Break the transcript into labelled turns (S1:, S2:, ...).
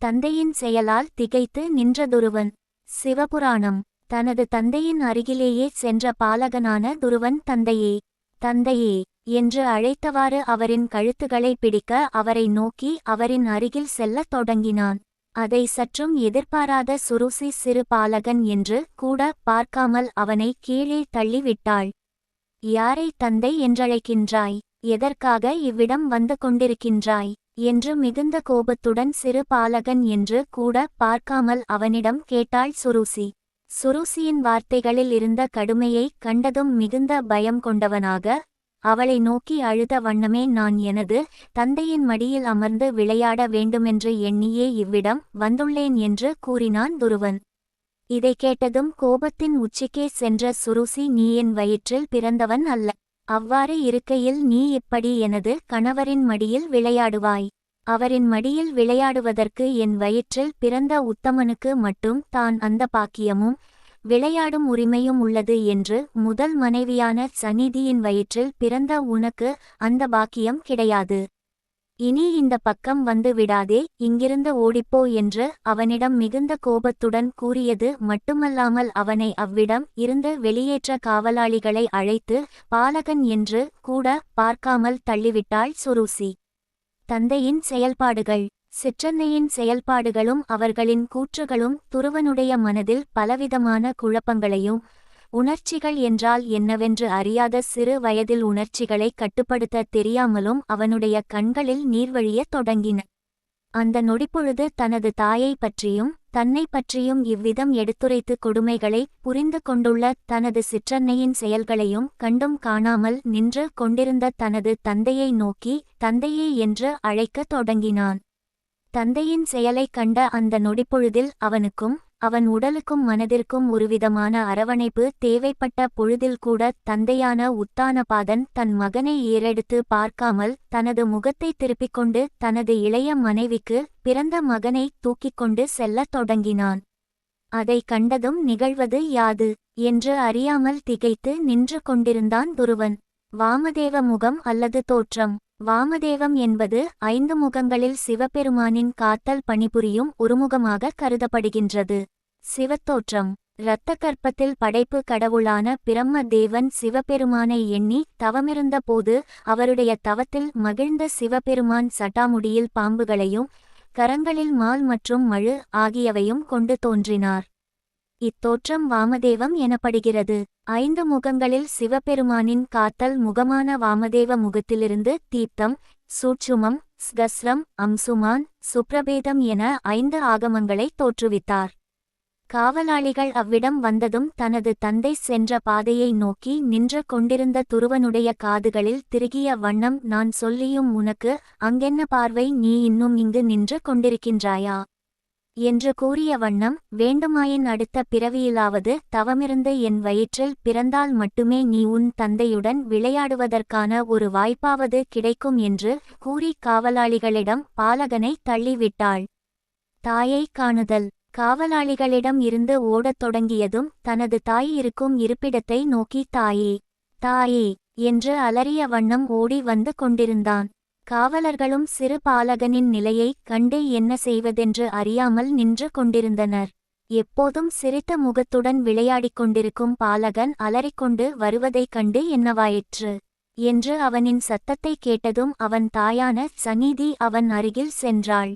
S1: தந்தையின் செயலால் திகைத்து நின்ற துருவன் சிவபுராணம். தனது தந்தையின் அருகிலேயே சென்ற பாலகனான துருவன் தந்தையே. தந்தையே என்று அழைத்தவாறு அவரின் கழுத்துகளை பிடிக்க அவரை நோக்கி அவரின் அருகில் செல்லத் தொடங்கினான். அதை சற்றும் எதிர்பாராத சுருசி சிறு பாலகன் என்று கூட பார்க்காமல் அவனை கீழே தள்ளிவிட்டாள். யாரை தந்தை என்றழைக்கின்றாய்? எதற்காக இவ்விடம் வந்து கொண்டிருக்கின்றாய்? என்று மிகுந்த கோபத்துடன் சிறு பாலகன் என்று கூட பார்க்காமல் அவனிடம் கேட்டாள் சுருசி. சுருசியின் வார்த்தைகளில் இருந்த கடுமையை கண்டதும் மிகுந்த பயம் கொண்டவனாக அவளை நோக்கி அழுத வண்ணமே நான் எனது தந்தையின் மடியில் அமர்ந்து விளையாட வேண்டுமென்று எண்ணியே இவ்விடம் வந்துள்ளேன் என்று கூறினான் துருவன். இதை கேட்டதும் கோபத்தின் உச்சிக்கே சென்ற சுருசி நீ என் வயிற்றில் பிறந்தவன் அல்ல. அவ்வாறு இருக்கையில் நீ இப்படி எனது கணவரின் மடியில் விளையாடுவாய். அவரின் மடியில் விளையாடுவதற்கு என் வயிற்றில் பிறந்த உத்தமனுக்கு மட்டும் தான் அந்த பாக்கியமும் விளையாடும் உரிமையும் உள்ளது என்று முதல் மனைவியான சந்நிதியின் வயிற்றில் பிறந்த உனக்கு அந்த பாக்கியம் கிடையாது. இனி இந்த பக்கம் வந்து விடாதே இங்கிருந்து ஓடிப்போ என்று அவனிடம் மிகுந்த கோபத்துடன் கூறியது மட்டுமல்லாமல் அவனை அவ்விடம் இருந்து வெளியேற்ற காவலாளிகளை அழைத்து பாலகன் என்று கூட பார்க்காமல் தள்ளிவிட்டாள் சுருசி. தந்தையின் செயல்பாடுகள். சிற்றன்னையின் செயல்பாடுகளும் அவர்களின் கூற்றுகளும் துருவனுடைய மனதில் பலவிதமான குழப்பங்களையும் உணர்ச்சிகள் என்றால் என்னவென்று அறியாத சிறு வயதில் உணர்ச்சிகளை கட்டுப்படுத்த தெரியாமலும் அவனுடைய கண்களில் நீர்வழியத் தொடங்கின. அந்த நொடிப்பொழுது தனது தாயை பற்றியும் தன்னை பற்றியும் இவ்விதம் எடுத்துரைத்து கொடுமைகளை புரிந்து கொண்டுள்ள தனது சிற்றன்னையின் செயல்களையும் கண்டும் காணாமல் நின்று கொண்டிருந்த தனது தந்தையை நோக்கி தந்தையே என்று அழைக்கத் தொடங்கினான். தந்தையின் செயலைக் கண்ட அந்த நொடிப்பொழுதில் அவனுக்கும் அவன் உடலுக்கும் மனதிற்கும் ஒருவிதமான அரவணைப்பு தேவைப்பட்ட பொழுதில் கூட தந்தையான உத்தானபாதன் தன் மகனை ஏறெடுத்து பார்க்காமல் தனது முகத்தை திருப்பிக் கொண்டு தனது இளைய மனைவிக்கு பிறந்த மகனை தூக்கிக் கொண்டு செல்லத் தொடங்கினான். அதை கண்டதும் நிகழ்வது யாது? என்று அறியாமல் திகைத்து நின்று கொண்டிருந்தான் துருவன். வாமதேவ முகம் அல்லது தோற்றம்? வாமதேவம் என்பது ஐந்து முகங்களில் சிவபெருமானின் காத்தல் பணிபுரியும் ஒருமுகமாக கருதப்படுகின்றது. சிவத்தோற்றம். இரத்த கற்பத்தில் படைப்பு கடவுளான பிரம்ம தேவன் சிவபெருமானை எண்ணி தவமிருந்த போது அவருடைய தவத்தில் மகிழ்ந்த சிவபெருமான் சட்டாமுடியில் பாம்புகளையும் கரங்களில் மால் மற்றும் மழு ஆகியவையும் கொண்டு தோன்றினார். இத்தோற்றம் வாமதேவம் எனப்படுகிறது. ஐந்து முகங்களில் சிவபெருமானின் காத்தல் முகமான வாமதேவ முகத்திலிருந்து தீப்தம் சூட்சுமம் ஸ்கஸ்ரம் அம்சுமான் சுப்ரபேதம் என ஐந்து ஆகமங்களை தோற்றுவித்தார். காவலாளிகள் அவ்விடம் வந்ததும் தனது தந்தை சென்ற பாதையை நோக்கி நின்று கொண்டிருந்த துருவனுடைய காதுகளில் திருகிய வண்ணம் நான் சொல்லியும் உனக்கு அங்கென்ன பார்வை நீ இன்னும் இங்கு நின்று கொண்டிருக்கின்றாயா? என்று கூறிய வண்ணம் வேண்டுமாயின் அடுத்த பிறவியிலாவது தவமிருந்து என் வயிற்றில் பிறந்தால் மட்டுமே நீ உன் தந்தையுடன் விளையாடுவதற்கான ஒரு வாய்ப்பாவது கிடைக்கும் என்று கூறி காவலாளிகளிடம் பாலகனை தள்ளிவிட்டாள். தாயை காணுதல். காவலாளிகளிடம் இருந்து ஓடத் தொடங்கியதும் தனது தாய் இருக்கும் இருப்பிடத்தை நோக்கி தாயே தாயே என்று அலறிய வண்ணம் ஓடி வந்து கொண்டிருந்தான். காவலர்களும் சிறு பாலகனின் நிலையைக் கண்டு என்ன செய்வதென்று அறியாமல் நின்று கொண்டிருந்தனர். எப்போதும் சிரித்த முகத்துடன் விளையாடிக் கொண்டிருக்கும் பாலகன் அலறிக்கொண்டு வருவதைக் கண்டு என்னவாயிற்று? என்று அவனின் சத்தத்தை கேட்டதும் அவன் தாயான சநீதி அவன் அருகில் சென்றாள்.